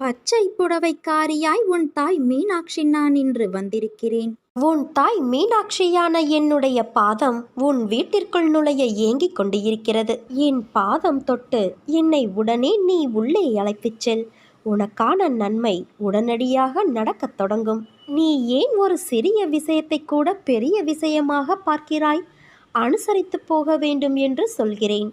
பச்சை புடவைக்காரியாய் உன் தாய் மீனாட்சி நான் இன்று வந்திருக்கிறேன். உன் தாய் மீனாட்சியான என்னுடைய பாதம் உன் வீட்டிற்குள் நுழைய ஏங்கிக் கொண்டு இருக்கிறது என் பாதம் தொட்டு என்னை உடனே நீ உள்ளே அழைத்துச் செல். உனக்கான நன்மை உடனடியாக நடக்கத் தொடங்கும். நீ ஏன் ஒரு சிறிய விஷயத்தை கூட பெரிய விஷயமாக பார்க்கிறாய்? அனுசரித்து போக வேண்டும் என்று சொல்கிறேன்.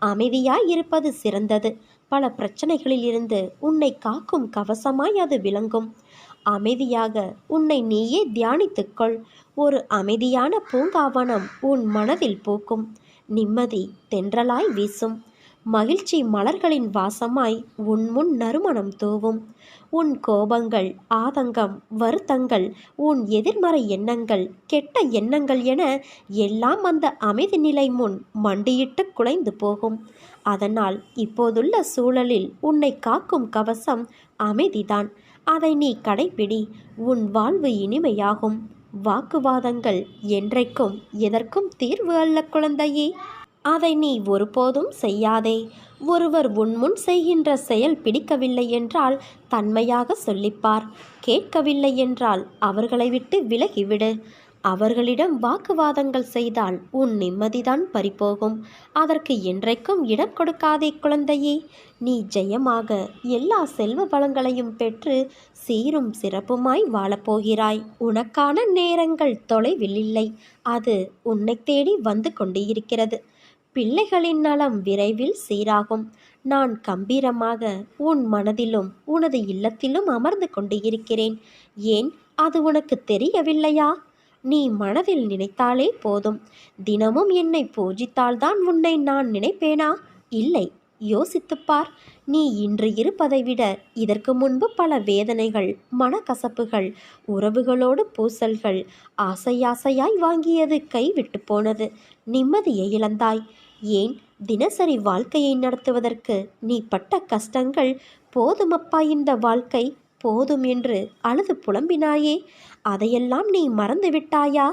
அமைதியாய் இருப்பது சிறந்தது. பல பிரச்சனைகளிலிருந்து உன்னை காக்கும் கவசமாய் அது விளங்கும். அமைதியாக உன்னை நீயே தியானித்துக்கொள். ஒரு அமைதியான பூங்காவனம் உன் மனதில் பூக்கும். நிம்மதி தென்றலாய் வீசும். மகிழ்ச்சி மலர்களின் வாசமாய் உன் முன் நறுமணம் தூவும். உன் கோபங்கள் ஆதங்கம் வருத்தங்கள் உன் எதிர்மறை எண்ணங்கள் கெட்ட எண்ணங்கள் என எல்லாம் அந்த அமைதி நிலை முன் மண்டியிட்டு குலைந்து போகும். அதனால் இப்போதுள்ள சூழலில் உன்னை காக்கும் கவசம் அமைதிதான். அதை நீ கடைப்பிடி உன் வாழ்வு இனிமையாகும். வாக்குவாதங்கள் என்றைக்கும் எதற்கும் தீர்வு அல்ல குழந்தையே. அதை நீ ஒருபோதும் செய்யாதே. ஒருவர் உன்முன் செய்கின்ற செயல் பிடிக்கவில்லை என்றால் தன்மையாக சொல்லிப்பார். கேட்கவில்லை என்றால் அவர்களை விட்டு விலகிவிடு. அவர்களிடம் வாக்குவாதங்கள் செய்தால் உன் நிம்மதிதான் பறிபோகும். அதற்கு என்றைக்கும் இடம் கொடுக்காதே குழந்தையே. நீ ஜெயமாக எல்லா செல்வ வளங்களையும் பெற்று சீரும் சிறப்புமாய் வாழப்போகிறாய். உனக்கான நேரங்கள் தொலைவில் இல்லை. அது உன்னை தேடி வந்து கொண்டிருக்கிறது. பிள்ளைகளின் நலம் விரைவில் சீராகும். நான் கம்பீரமாக உன் மனதிலும் உனது இல்லத்திலும் அமர்ந்து கொண்டு இருக்கிறேன். ஏன்? அது உனக்கு தெரியவில்லையா? நீ மனதில் நினைத்தாலே போதும். தினமும் என்னை பூஜித்தால்தான் உன்னை நான் நினைப்பேனா? இல்லை யோசித்துப்பார் நீ இன்று இருப்பதை விட இதற்கு முன்பு பல வேதனைகள் மனக்கசப்புகள் உறவுகளோடு பூசல்கள் ஆசையாசையாய் வாங்கியது கைவிட்டு போனது. நிம்மதியை இழந்தாய். ஏன் தினசரி வாழ்க்கையை நடத்துவதற்கு நீ பட்ட கஷ்டங்கள் போதுமப்பா இந்த வாழ்க்கை? போதும் என்று அழுது புலம்பினாயே. அதையெல்லாம் நீ மறந்து விட்டாயா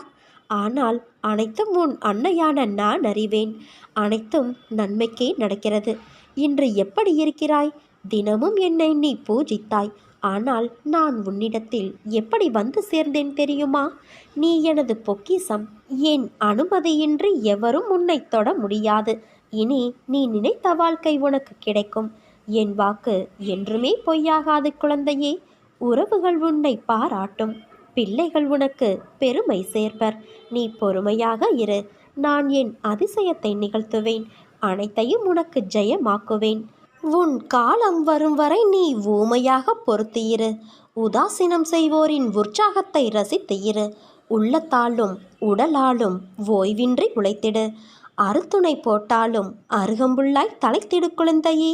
ஆனால் அனைத்தும் உன் அன்னையான நான் அறிவேன். அனைத்தும் நன்மைக்கே நடக்கிறது. இன்று எப்படி இருக்கிறாய்? தினமும் என்னை நீ பூஜித்தாய். ஆனால் நான் உன்னிடத்தில் எப்படி வந்து சேர்ந்தேன் தெரியுமா? நீ எனது பொக்கிசம் என் அனுமதியின்றி எவரும் உன்னை தொட முடியாது. இனி நீ நினைத்த வாழ்க்கை உனக்கு கிடைக்கும். என் வாக்கு என்றுமே பொய்யாகாது குழந்தையே. உறவுகள் உன்னை பாராட்டும். பிள்ளைகள் உனக்கு பெருமை சேர்ப்பர். நீ பொறுமையாக இரு. நான் என் அதிசயத்தை நிகழ்த்துவேன். அனைத்தையும் உனக்கு ஜெயமாக்குவேன். உன் காலம் வரும் வரை நீ ஊமையாக பொருத்தியிரு உதாசீனம் செய்வோரின் உற்சாகத்தை ரசித்து இரு. உள்ளத்தாலும் உடலாலும் ஓய்வின்றி உழைத்திடு. அறுத்துணை போட்டாலும் அருகம்புல்லாய் தலைத்திடு குழந்தையே.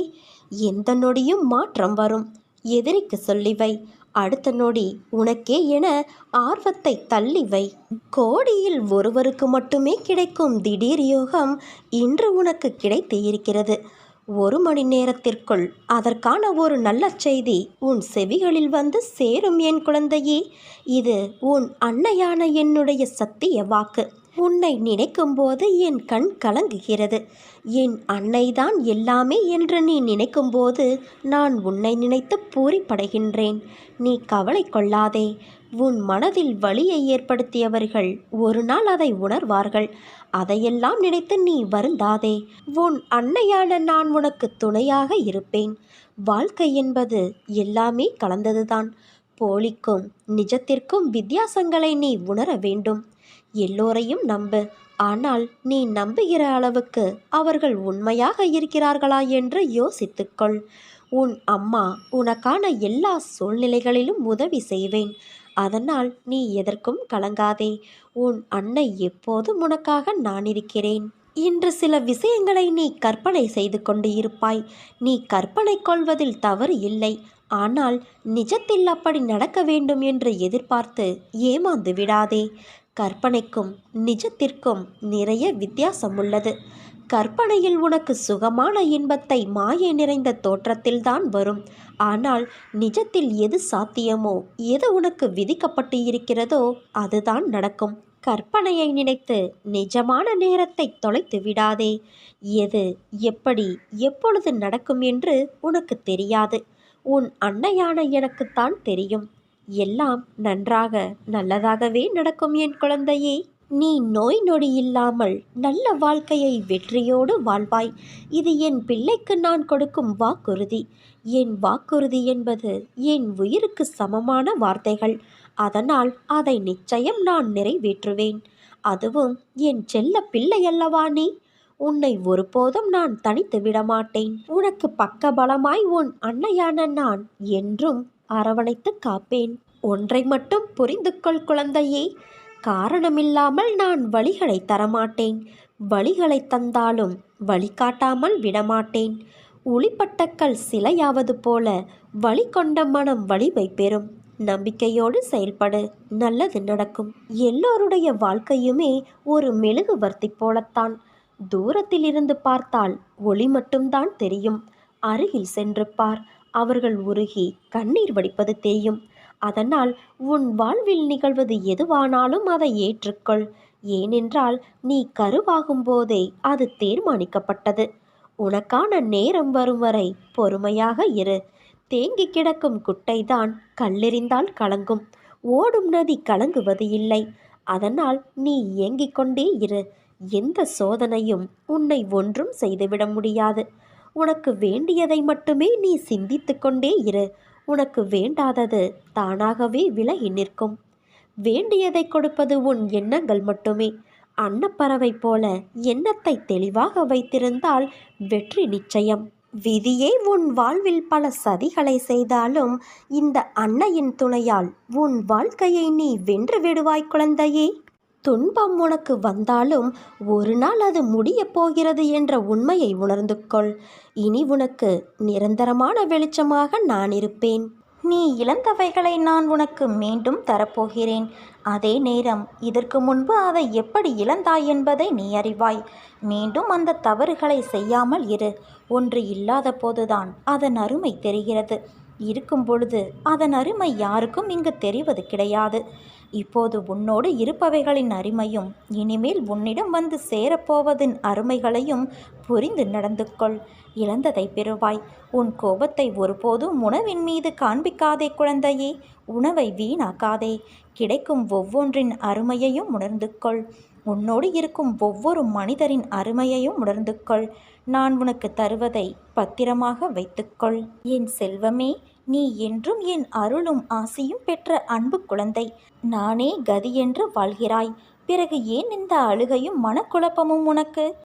எந்த நொடியும் மாற்றம் வரும். எதிரிக்கு சொல்லிவை அடுத்த நொடி உனக்கே என ஆர்வத்தை தள்ளி வை. கோடியில் ஒருவருக்கு மட்டுமே கிடைக்கும் திடீர் யோகம் இன்று உனக்கு கிடைத்து இருக்கிறது. ஒரு மணி நேரத்திற்குள் அதற்கான ஒரு நல்ல செய்தி உன் செவிகளில் வந்து சேரும் என் குழந்தையே. இது உன் அன்னையான என்னுடைய சத்திய வாக்கு. உன்னை நினைக்கும்போது என் கண் கலங்குகிறது. என் அன்னைதான் எல்லாமே என்று நீ நினைக்கும்போது நான் உன்னை நினைத்து பூரிப்படைகின்றேன். நீ கவலை கொள்ளாதே. உன் மனதில் வலியை ஏற்படுத்தியவர்கள் ஒரு நாள் அதை உணர்வார்கள். அதையெல்லாம் நினைத்து நீ வருந்தாதே. உன் அன்னையான நான் உனக்கு துணையாக இருப்பேன். வாழ்க்கை என்பது எல்லாமே கலந்ததுதான். போலிக்கும் நிஜத்திற்கும் வித்தியாசங்களை நீ உணர வேண்டும். எல்லோரையும் நம்பு. ஆனால் நீ நம்புகிற அளவுக்கு அவர்கள் உண்மையாக இருக்கிறார்களா என்று யோசித்துக்கொள். உன் அம்மா உனக்கான எல்லா சூழ்நிலைகளிலும் உதவி செய்வேன். அதனால் நீ எதற்கும் கலங்காதே. உன் அன்னை எப்போதும் உனக்காக நான் இருக்கிறேன். இன்று சில விஷயங்களை நீ கற்பனை செய்து கொண்டு இருப்பாய். நீ கற்பனை கொள்வதில் தவறு இல்லை. ஆனால் நிஜத்தில் அப்படி நடக்க வேண்டும் என்று எதிர்பார்த்து ஏமாந்து விடாதே. கற்பனைக்கும் நிஜத்திற்கும் நிறைய வித்தியாசம் உள்ளது கற்பனையில் உனக்கு சுகமான இன்பத்தை மாயை நிறைந்த தோற்றத்தில்தான் வரும். ஆனால் நிஜத்தில் எது சாத்தியமோ எது உனக்கு விதிக்கப்பட்டு இருக்கிறதோ அதுதான் நடக்கும். கற்பனையை நினைத்து நிஜமான நேரத்தை தொலைத்து விடாதே. எது எப்படி எப்பொழுது நடக்கும் என்று உனக்கு தெரியாது. உன் அன்னையான எனக்குத்தான் தெரியும். எல்லாம் நன்றாக நல்லதாகவே நடக்கும் என் குழந்தையே. நீ நோய் நொடி இல்லாமல் நல்ல வாழ்க்கையை வெற்றியோடு வாழ்வாய். இது என் பிள்ளைக்கு நான் கொடுக்கும் வாக்குறுதி. என் வாக்குறுதி என்பது என் உயிருக்கு சமமான வார்த்தைகள். அதனால் அதை நிச்சயம் நான் நிறைவேற்றுவேன். அதுவும் என் செல்ல பிள்ளை அல்லவா நீ? உன்னை ஒருபோதும் நான் தனித்து விடமாட்டேன். உனக்கு பக்கபலமாய் உன் அன்னையான நான் என்றும் அரவணைத்து காப்பேன். ஒன்றை மட்டும் புரிந்து கொள் குழந்தையே. காரணமில்லாமல் நான் வழிகளை தரமாட்டேன். வழிகளை தந்தாலும் வழிகாட்டாமல் விடமாட்டேன். ஒளிப்பட்டக்கள் சிலையாவது போல வழி கொண்ட மனம் வலிமை பெறும். நம்பிக்கையோடு செயல்படு. நல்லது நடக்கும். எல்லோருடைய வாழ்க்கையுமே ஒரு மெழுகுவர்த்தி போலத்தான். தூரத்தில் இருந்து பார்த்தால் ஒளி மட்டும்தான் தெரியும். அருகில் சென்று பார். அவர்கள் உருகி கண்ணீர் வடிப்பது தெரியும் அதனால் உன் வாழ்வில் நிகழ்வது எதுவானாலும் அதை ஏற்றுக்கொள். ஏனென்றால் நீ கருவாகும் போதே அது தீர்மானிக்கப்பட்டது. உனக்கான நேரம் வரும் வரை பொறுமையாக இரு. தேங்கி கிடக்கும் குட்டைதான் கல்லெறிந்தால் கலங்கும். ஓடும் நதி கலங்குவது இல்லை. அதனால் நீ ஏங்கிக் கொண்டே இரு. எந்த சோதனையும் உன்னை ஒன்றும் செய்துவிட முடியாது. உனக்கு வேண்டியதை மட்டுமே நீ சிந்தித்து கொண்டே இரு. உனக்கு வேண்டாதது தானாகவே விலகி நிற்கும். வேண்டியதை கொடுப்பது உன் எண்ணங்கள் மட்டுமே. அன்னப்பறவை போல எண்ணத்தை தெளிவாக வைத்திருந்தால் வெற்றி நிச்சயம். விதியே உன் வாழ்வில் பல சதிகளை செய்தாலும் இந்த அன்னையின் துணையால் உன் வாழ்க்கையை நீ வென்று விடுவாய் குழந்தையே. துன்பம் உனக்கு வந்தாலும் ஒரு நாள் அது முடியப் போகிறது என்ற உண்மையை உணர்ந்து கொள் இனி உனக்கு நிரந்தரமான வெளிச்சமாக நான் இருப்பேன். நீ இழந்தவைகளை நான் உனக்கு மீண்டும் தரப்போகிறேன். அதே நேரம் இதற்கு முன்பு அதை எப்படி இழந்தாய் என்பதை நீ அறிவாய். மீண்டும் அந்த தவறுகளை செய்யாமல் இரு. ஒன்று இல்லாத போதுதான் அதன் அருமை தெரிகிறது. இருக்கும் பொழுது அதன் அருமை யாருக்கும் இங்கு தெரிவது கிடையாது. இப்போது உன்னோடு இருப்பவைகளின் அருமையும் இனிமேல் உன்னிடம் வந்து சேரப்போவதின் அருமைகளையும் புரிந்து நடந்து கொள். இழந்ததை பெறுவாய். உன் கோபத்தை ஒருபோதும் உணவின் மீது காண்பிக்காதே குழந்தையே. உணவை வீணாக்காதே. கிடைக்கும் ஒவ்வொன்றின் அருமையையும் உணர்ந்து கொள். உன்னோடு இருக்கும் ஒவ்வொரு மனிதரின் அருமையையும் உணர்ந்து கொள். நான் உனக்கு தருவதை பத்திரமாக வைத்துக்கொள் என் செல்வமே நீ என்றும் என் அருளும் ஆசையும் பெற்ற அன்பு குழந்தை. நானே கதி என்று வாழ்கிறாய். பிறகு ஏன் இந்த அழுகையும் மனக்குழப்பமும் உனக்கு?